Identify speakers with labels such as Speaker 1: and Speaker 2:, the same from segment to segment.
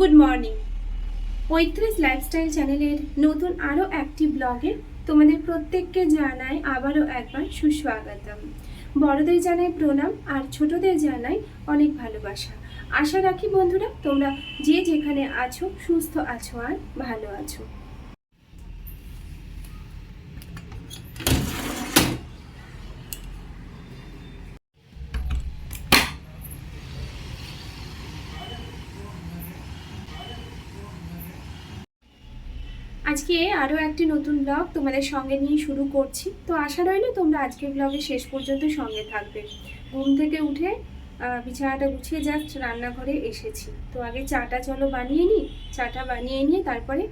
Speaker 1: Good morning পঁয়ত্রিশ lifestyle চ্যানেলের নতুন আরও একটি ব্লগে তোমাদের প্রত্যেককে জানাই আবারও একবার সুস্বাগতম। বড়দের জানাই প্রণাম আর ছোটদের জানাই অনেক ভালোবাসা। আশা রাখি বন্ধুরা, তোমরা যে যেখানে আছো, সুস্থ আছো আর ভালো আছো। আজকে আরও একটি নতুন ব্লগ তোমাদের সঙ্গে নিয়ে শুরু করছি। তো আশা রইল তোমরা আজকের ব্লগে শেষ পর্যন্ত সঙ্গে থাকবে। ঘুম থেকে উঠে বিছানাটা গুছিয়ে জাস্ট রান্নাঘরে এসেছি। তো আগে চাটা চলো বানিয়ে নিই। চাটা বানিয়ে নিয়ে তারপরে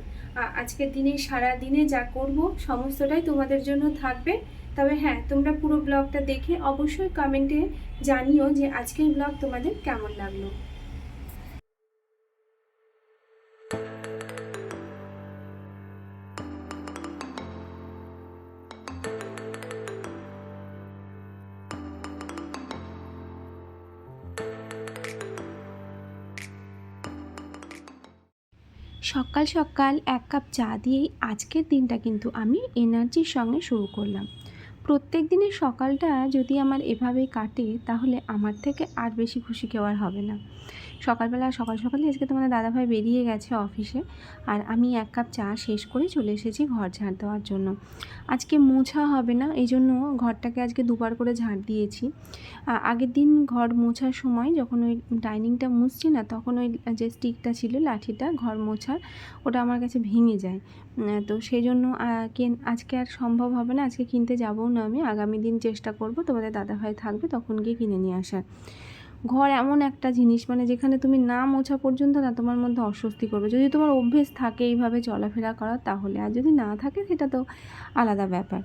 Speaker 1: আজকের দিনে সারা দিনে যা করব সমস্তটাই তোমাদের জন্য থাকবে। তবে হ্যাঁ তোমরা পুরো ব্লগটা দেখে অবশ্যই কমেন্টে জানিও যে আজকের ব্লগ তোমাদের কেমন লাগল। সকাল সকাল এক কাপ চা দিয়েই আজকের দিনটা কিন্তু আমি এনার্জির সঙ্গে শুরু করলাম। প্রত্যেক দিনের সকালটা যদি আমার এভাবেই কাটে, তাহলে আমার থেকে আর বেশি খুশি কেউ আর হবে না। সকালবেলা, সকাল সকালই আজকে তোমাদের দাদাভাই বেরিয়ে গেছে অফিসে। আর আমি এক কাপ চা শেষ করে চলে এসেছি ঘর ঝাড় দেওয়ার জন্য। আজকে মোছা হবে না, এই জন্য ঘরটাকে আজকে দুবার করে ঝাড় দিয়েছি। আগের দিন ঘর মোছার সময় যখন ওই ডাইনিংটা মুছছি না, তখন ওই যে স্টিকটা ছিল, লাঠিটা ঘর মোছার, ওটা আমার কাছে ভেঙে যায়। তো সেই জন্য আজকে আর সম্ভব হবে না, আজকে কিনতে যাবও না আমি। আগামী দিন চেষ্টা করব, তোমাদের দাদাভাই থাকবে তখন গিয়ে কিনে নিয়ে আসার। ঘর এমন একটা জিনিস মানে যেখানে তুমি না মোছা পর্যন্ত না তোমার মধ্যে অস্বস্তি করবে। যদি তোমার অভ্যেস থাকে এইভাবে চলাফেরা করার তাহলে আর যদি না থাকে সেটা তো আলাদা ব্যাপার।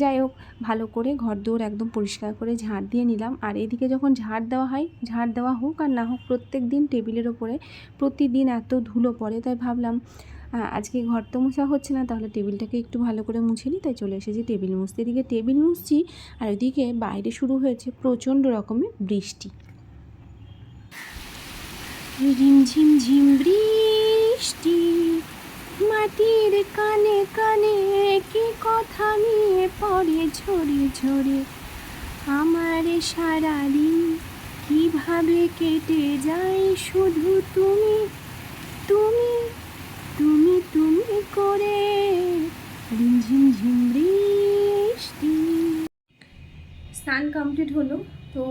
Speaker 1: যাই হোক, ভালো করে ঘর দৌড় একদম পরিষ্কার করে ঝাড় দিয়ে নিলাম। আর এদিকে যখন ঝাড় দেওয়া হয়, ঝাড় দেওয়া হোক আর না হোক, প্রত্যেক দিন টেবিলের ওপরে প্রতিদিন এত ধুলো পড়ে, তাই ভাবলাম আজকে ঘর তো মোছা হচ্ছে না, তাহলে টেবিলটাকে একটু ভালো করে মুছে নিই, তাই চলে এসেছি টেবিল মুছতে। এদিকে টেবিল মুছছি, আর ওইদিকে বাইরে শুরু হয়েছে প্রচণ্ড রকমের বৃষ্টি। ঝিমঝিম ঝিম বৃষ্টি, মাটির কানে কানে কি কথা নিয়ে পড়ে ঝরে ঝরে। আমার সারাদিন কীভাবে কেটে যায় শুধু তুমি তুমি তুমি তুমি করে? ঝিমঝিম ঝিম বৃষ্টি। স্নান কমপ্লিট হলো, তো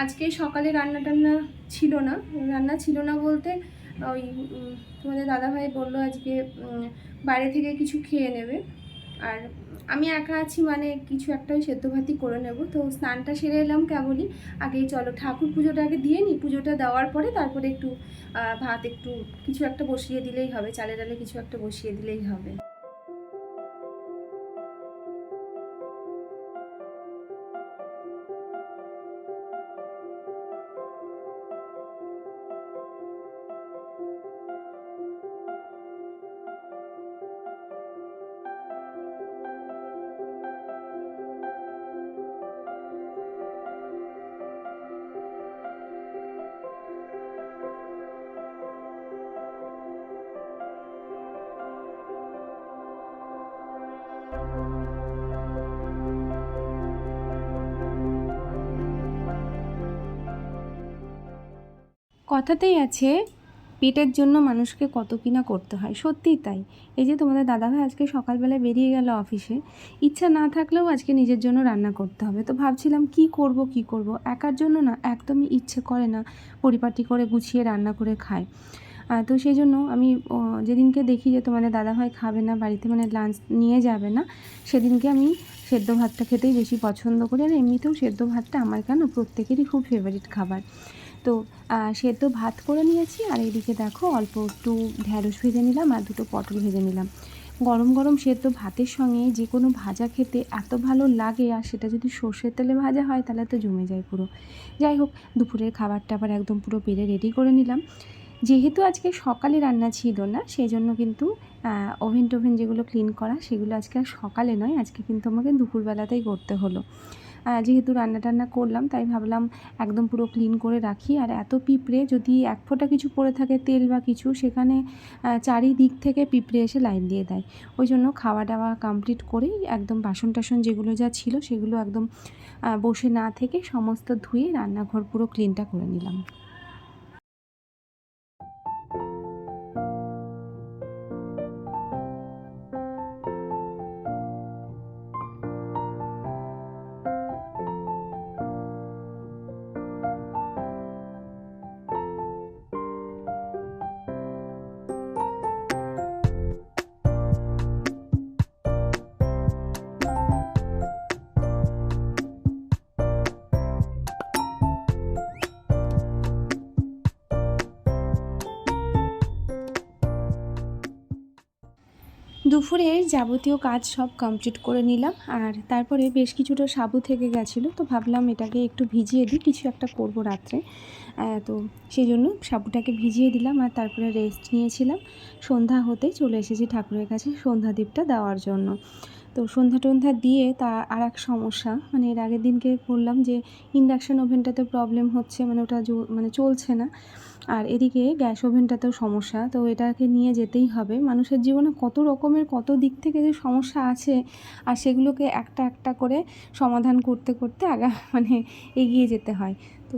Speaker 1: আজকে সকালে রান্না টান্না ছিল না, রান্না ছিল না বলতে ওই তোমাদের দাদাভাই বলল আজকে বাইরে থেকে কিছু খেয়ে নেবে। আর আমি একা আছি মানে কিছু একটা ওই সেদ্ধ ভাতি করে নেব। তো স্নানটা সেরে এলাম কেবলই। আগেই চলো ঠাকুর পুজোটা আগে দিয়ে নিই। পুজোটা দেওয়ার পরে তারপরে একটু ভাত একটু কিছু একটা বসিয়ে দিলেই হবে, চালে ডালে কিছু একটা বসিয়ে দিলেই হবে। কথাতেই আছে, পেটের জন্য মানুষকে কত কিনা করতে হয়। সত্যিই তাই। এই যে তোমাদের দাদাভাই আজকে সকালবেলায় বেরিয়ে গেল অফিসে, ইচ্ছা না থাকলেও আজকে নিজের জন্য রান্না করতে হবে। তো ভাবছিলাম কি করব কি করব? একার জন্য না, একদমই ইচ্ছে করে না, পরিপাটি করে গুছিয়ে রান্না করে খায়। তো সেই জন্য আমি যেদিনকে দেখি যে তোমাদের দাদাভাই খাবে না, বাড়িতে মানে লাঞ্চ নিয়ে যাবে না, সেদিনকে আমি সেদ্ধ ভাতটা খেতেই বেশি পছন্দ করি। আর এমনিতেও সেদ্ধ ভাতটা আমার কেন? প্রত্যেকেরই খুব ফেভারিট খাবার। তো আহ, সেদ্ধ ভাত করে নিয়েছি আর এইদিকে দেখো অল্প একটু ঢ্যাঁড়স ভেজে নিলাম আর দুটো পটল ভেজে নিলাম। গরম গরম সেদ্ধ ভাতের সঙ্গে যে কোনো ভাজা খেতে এত ভালো লাগে আর সেটা যদি সর্ষের তেলে ভাজা হয় তাহলে তো জমে যায় পুরো। যাই হোক দুপুরের খাবারটা আবার একদম পুরো পেরে রেডি করে নিলাম। যেহেতু আজকে সকালে রান্না ছিল না সেই জন্য কিন্তু ওভেন টোভেন যেগুলো ক্লিন করা সেগুলো আজকে আর সকালে নয় আজকে কিন্তু আমাকে দুপুরবেলাতেই করতে হলো। যেহেতু রান্না টান্না করলাম, তাই ভাবলাম একদম পুরো ক্লিন করে রাখি। আর এত পিঁপড়ে যদি এক ফোঁটা কিছু পড়ে থাকে, তেল বা কিছু, সেখানে চারিদিক থেকে পিঁপড়ে এসে লাইন দিয়ে দেয়। ওই জন্য খাওয়া দাওয়া কমপ্লিট করেই একদম বাসন টাসন যেগুলো যা ছিল, সেগুলো একদম বসে না থেকে সমস্ত ধুয়ে রান্নাঘর পুরো ক্লিনটা করে নিলাম। দুপুরের যাবতীয় কাজ সব কমপ্লিট করে নিলাম আর তারপরে বেশ কিছুটা সাবু থেকে গেছিল, তো ভাবলাম এটাকে একটু ভিজিয়ে দিই, কিছু একটা করব রাত্রে। তো সেই জন্য সাবুটাকে ভিজিয়ে দিলাম আর তারপরে রেস্ট নিয়েছিলাম। সন্ধ্যা হতে চলে এসেছি ঠাকুরের কাছে সন্ধ্যা দ্বীপটা দেওয়ার জন্য। তো সন্ধ্যা টন্ধ্যা দিয়ে তা আর এক সমস্যা। মানে এর আগের দিনকে বললাম যে ইন্ডাকশান ওভেনটাতে প্রবলেম হচ্ছে মানে ওটা মানে চলছে না। আর এদিকে গ্যাস ওভেনটাতেও সমস্যা। তো এটাকে নিয়ে যেতেই হবে। মানুষের জীবনে কত রকমের কত দিক থেকে যে সমস্যা আছে, আর সেগুলোকে একটা একটা করে সমাধান করতে করতে আগা মানে এগিয়ে যেতে হয়। তো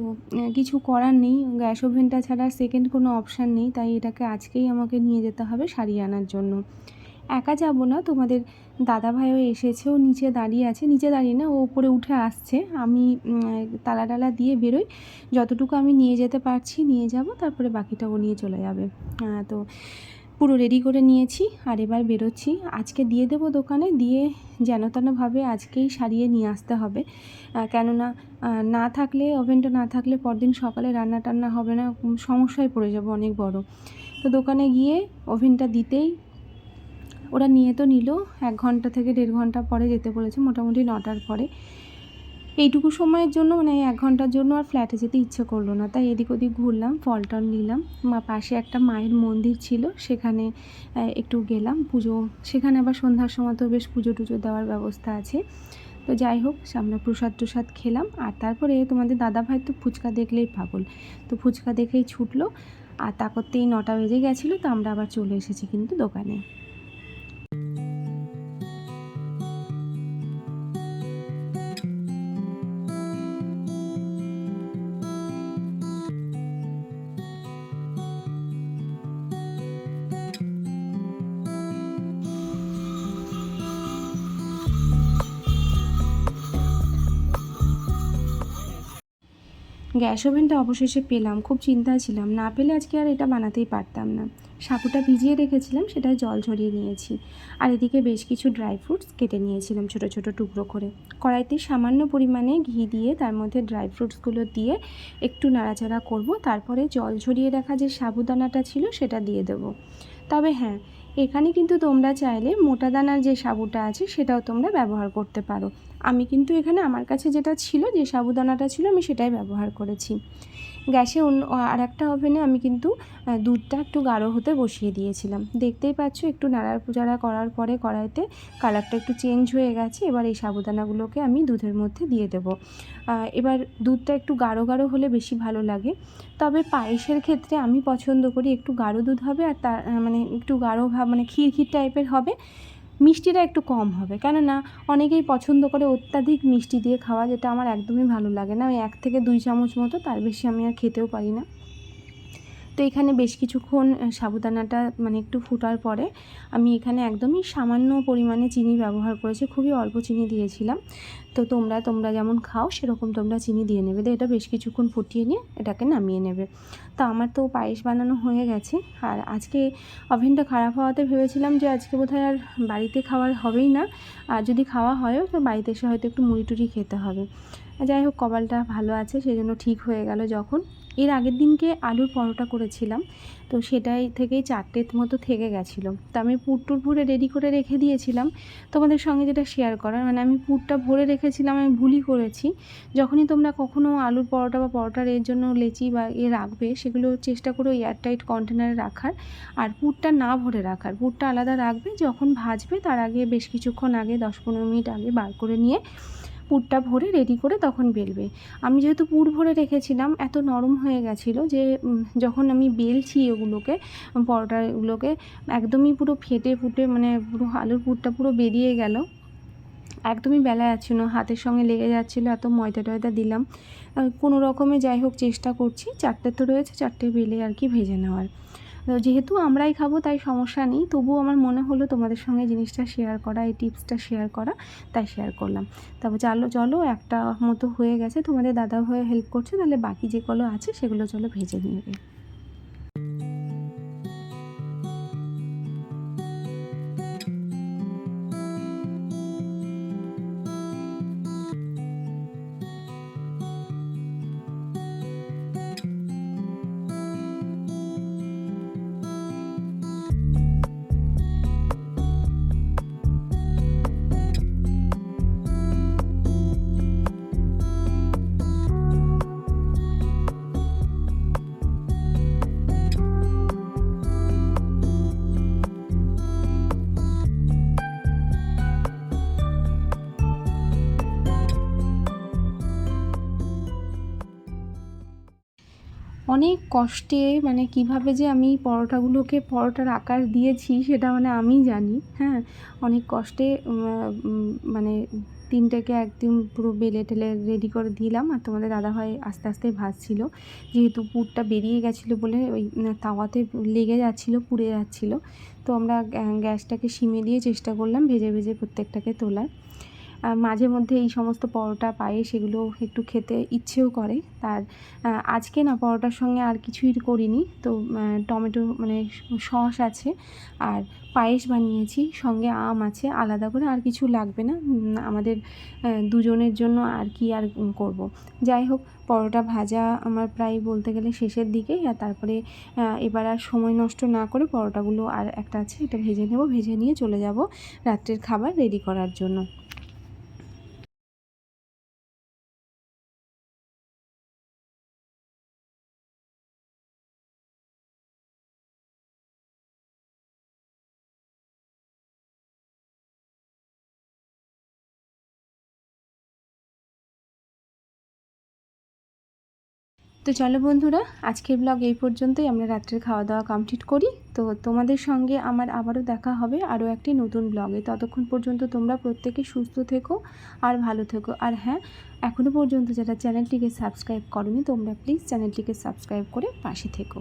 Speaker 1: কিছু করার নেই। গ্যাস ওভেনটা ছাড়া সেকেন্ড কোনো অপশান নেই। তাই এটাকে আজকেই আমাকে নিয়ে যেতে হবে সারিয়ে আনার জন্য। একা যাব না। তোমাদের দাদা ভাইও এসেছে, ও নিচে দাঁড়িয়ে আছে। নিচে দাঁড়িয়ে না, ও উপরে উঠে আসছে। আমি তালা টালা দিয়ে বেরোই। যতটুকু আমি নিয়ে যেতে পারছি নিয়ে যাব, তারপরে বাকিটা ও নিয়ে চলে যাবে। তো পুরো রেডি করে নিয়েছি, আর এবার বেরোচ্ছি। আজকে দিয়ে দেবো দোকানে, দিয়ে যেন তেনভাবে আজকেই সারিয়ে নিয়ে আসতে হবে। কেননা না থাকলে, ওভেনটা না থাকলে পরদিন সকালে রান্না টান্না হবে না সমস্যায় পড়ে যাব অনেক বড়। তো দোকানে গিয়ে ওভেনটা দিতেই ওরা নিয়ে তো নিল, এক ঘণ্টা থেকে দেড় ঘণ্টা পরে যেতে বলেছে, মোটামুটি নটার পরে। এইটুকু সময়ের জন্য মানে এক ঘণ্টার জন্য আর ফ্ল্যাটে যেতে ইচ্ছে করল না। তাই এদিক ওদিক ঘুরলাম ফল টল নিলাম। মা, পাশে একটা মায়ের মন্দির ছিল, সেখানে একটু গেলাম পুজো। সেখানে আবার সন্ধ্যার সময় তো বেশ পুজো টুজো দেওয়ার ব্যবস্থা আছে। তো যাই হোক, আমরা প্রসাদ টুসাদ খেলাম। আর তারপরে তোমাদের দাদা ভাই তো ফুচকা দেখলেই পাগল। তো ফুচকা দেখেই ছুটলো। আর তা করতেই নটা বেজে গেছিল, তো আমরা আবার চলে এসেছি কিন্তু দোকানে। গ্যাস ওভেনটা অবশেষে পেলাম, খুব চিন্তায় ছিলাম। না পেলে আজকে আর এটা বানাতেই পারতাম না। সাবুটা ভিজিয়ে রেখেছিলাম, সেটায় জল ঝরিয়ে নিয়েছি। আর এদিকে বেশ কিছু ড্রাই ফ্রুটস কেটে নিয়েছিলাম ছোটো ছোটো টুকরো করে। কড়াইতে সামান্য পরিমাণে ঘি দিয়ে, তার মধ্যে ড্রাই ফ্রুটসগুলো দিয়ে একটু নাড়াচাড়া করব। তারপরে জল ঝরিয়ে রাখা যে সাবুদানাটা ছিল, সেটা দিয়ে দেবো। তবে হ্যাঁ এখানে কিন্তু তোমরা চাইলে মোটা দানার যে সাবুটা আছে সেটাও তোমরা ব্যবহার করতে পারো। আমি কিন্তু এখানে আমার কাছে যেটা ছিল, যে সাবুদানাটা ছিল, আমি সেটাই ব্যবহার করেছি। গ্যাসে অন্য, আর একটা ওভেনে আমি কিন্তু দুধটা একটু গাঢ় হতে বসিয়ে দিয়েছিলাম। দেখতেই পাচ্ছ একটু নাড়ার পূজারা করার পরে কড়াইতে কালারটা একটু চেঞ্জ হয়ে গেছে, এবার এই সাবুদানাগুলোকে আমি দুধের মধ্যে দিয়ে দেবো। এবার দুধটা একটু গাঢ় গাঢ় হলে বেশি ভালো লাগে। তবে পায়েসের ক্ষেত্রে আমি পছন্দ করি একটু গাঢ় দুধ হবে আর তার মানে একটু গাঢ় ভাব মানে ক্ষীর ক্ষীর টাইপের হবে। মিষ্টিটা একটু কম হবে। কেননা অনেকেই পছন্দ করে অত্যাধিক মিষ্টি দিয়ে খাওয়া, যেটা আমার একদমই ভালো লাগে না। ওই এক থেকে দুই চামচ মতো, তার বেশি আমি আর খেতেও পারি না। তো এখানে বেশ কিছুক্ষণ সাবুদানাটা মানে একটু ফুটার পরে আমি এখানে একদমই সামান্য পরিমাণে চিনি ব্যবহার করেছি, খুবই অল্প চিনি দিয়েছিলাম। তো তোমরা তোমরা যেমন খাও, সেরকম তোমরা চিনি দিয়ে নেবে। দিয়ে এটা বেশ কিছুক্ষণ ফুটিয়ে নিয়ে এটাকে নামিয়ে নেবে। তো আমার তো পায়েস বানানো হয়ে গেছে। আর আজকে ওভেনটা খারাপ হওয়াতে ভেবেছিলাম যে আজকে বোধহয় আর বাড়িতে খাওয়ার হবেই না। আর যদি খাওয়া হয়ও, তো বাড়িতে এসে হয়তো একটু মুড়ি টুড়ি খেতে হবে। যাই হোক, কপালটা ভালো আছে সেই জন্য ঠিক হয়ে গেল যখন। এর আগের দিনকে আলুর পরোটা করেছিলাম, তো সেটাই থেকেই চারটে মতো থেকে গেছিল। তো আমি পুর টুর ভরে রেডি করে রেখে দিয়েছিলাম। তোমাদের সঙ্গে যেটা শেয়ার করার মানে আমি পুরটা ভরে রেখেছিলাম, আমি ভুলই করেছি। যখনই তোমরা কখনো আলুর পরোটা বা পরোটার এর জন্য লেচি বা এ রাখবে, সেগুলো চেষ্টা করো এয়ারটাইট কন্টেনারে রাখার। আর পুরটা না ভরে রাখার, পুরটা আলাদা রাখবে, যখন ভাজবে তার আগে বেশ কিছুক্ষণ আগে, দশ পনেরো মিনিট আগে বার করে নিয়ে পুরটা ভরে রেডি করে তখন বেলবে। আমি যেহেতু পুর ভরে রেখেছিলাম, এত নরম হয়ে গেছিল যে যখন আমি বেলছি ওগুলোকে পরোটাগুলোকে একদমই পুরো ফেটে ফুটে মানে পুরো আলুর পুরটা পুরো বেরিয়ে গেল। একদমই বেলা যাচ্ছিল হাতের সঙ্গে লেগে যাচ্ছিল, এত ময়দা টয়দা দিলাম। কোনো রকমে যাই হোক চেষ্টা করছি, চারটে তো রয়েছে, চারটে বেলে আর কি ভেজে নেওয়ার। তো যেহেতু আমরাই খাব, তাই সমস্যা নেই। তবুও আমার মনে হলো তোমাদের সঙ্গে জিনিসটা শেয়ার করা, এই টিপসটা শেয়ার করা, তাই শেয়ার করলাম। তারপর চালো, চলো, একটা মতো হয়ে গেছে। তোমাদের দাদা হয়ে হেল্প করছে, তাহলে বাকি যেগুলো আছে, সেগুলো চলো ভেজে নেবে অনেক কষ্টে মানে কীভাবে যে আমি পরোটাগুলোকে পরোটার আকার দিয়েছি সেটা মানে আমিই জানি হ্যাঁ? অনেক কষ্টে মানে তিনটেকে একদিন পুরো বেলে টেলে রেডি করে দিলাম আর তোমাদের দাদাভাই আস্তে আস্তে ভাজছিল। যেহেতু পুরটা বেরিয়ে গেছিল বলে ওই তাওয়াতে লেগে যাচ্ছিল, পুড়ে যাচ্ছিল। তো আমরা গ্যাসটাকে সিমে দিয়ে চেষ্টা করলাম ভেজে ভেজে প্রত্যেকটাকে তোলার। মাঝে মধ্যে এই সমস্ত পরোটা পায়ে সেগুলো একটু খেতে ইচ্ছেও করে। তার আজকে না পরোটার সঙ্গে আর কিছুই করিনি। তো টমেটো মানে সস আছে আর পায়েস বানিয়েছি, সঙ্গে আম আছে, আলাদা করে আর কিছু লাগবে না। আমাদের দুজনের জন্য আর কি আর করব। যাই হোক, পরোটা ভাজা আমার প্রায় বলতে গেলে শেষের দিকে আর তারপরে এবার আর সময় নষ্ট না করে পরোটাগুলো আর একটা আছে, এটা ভেজে নেব, ভেজে নিয়ে চলে যাব রাত্রের খাবার রেডি করার জন্য। তো চলো বন্ধুরা, আজকের ব্লগ এই পর্যন্তই। আমরা রাত্রের খাওয়া দাওয়া কমপ্লিট করি। তো তোমাদের সঙ্গে আমার আবারও দেখা হবে আরও একটি নতুন ব্লগে ততক্ষণ পর্যন্ত তোমরা প্রত্যেকে সুস্থ থেকো আর ভালো থেকো। আর হ্যাঁ এখনও পর্যন্ত যারা চ্যানেলটিকে সাবস্ক্রাইব করনি, তোমরা প্লিজ চ্যানেলটিকে সাবস্ক্রাইব করে পাশে থেকো।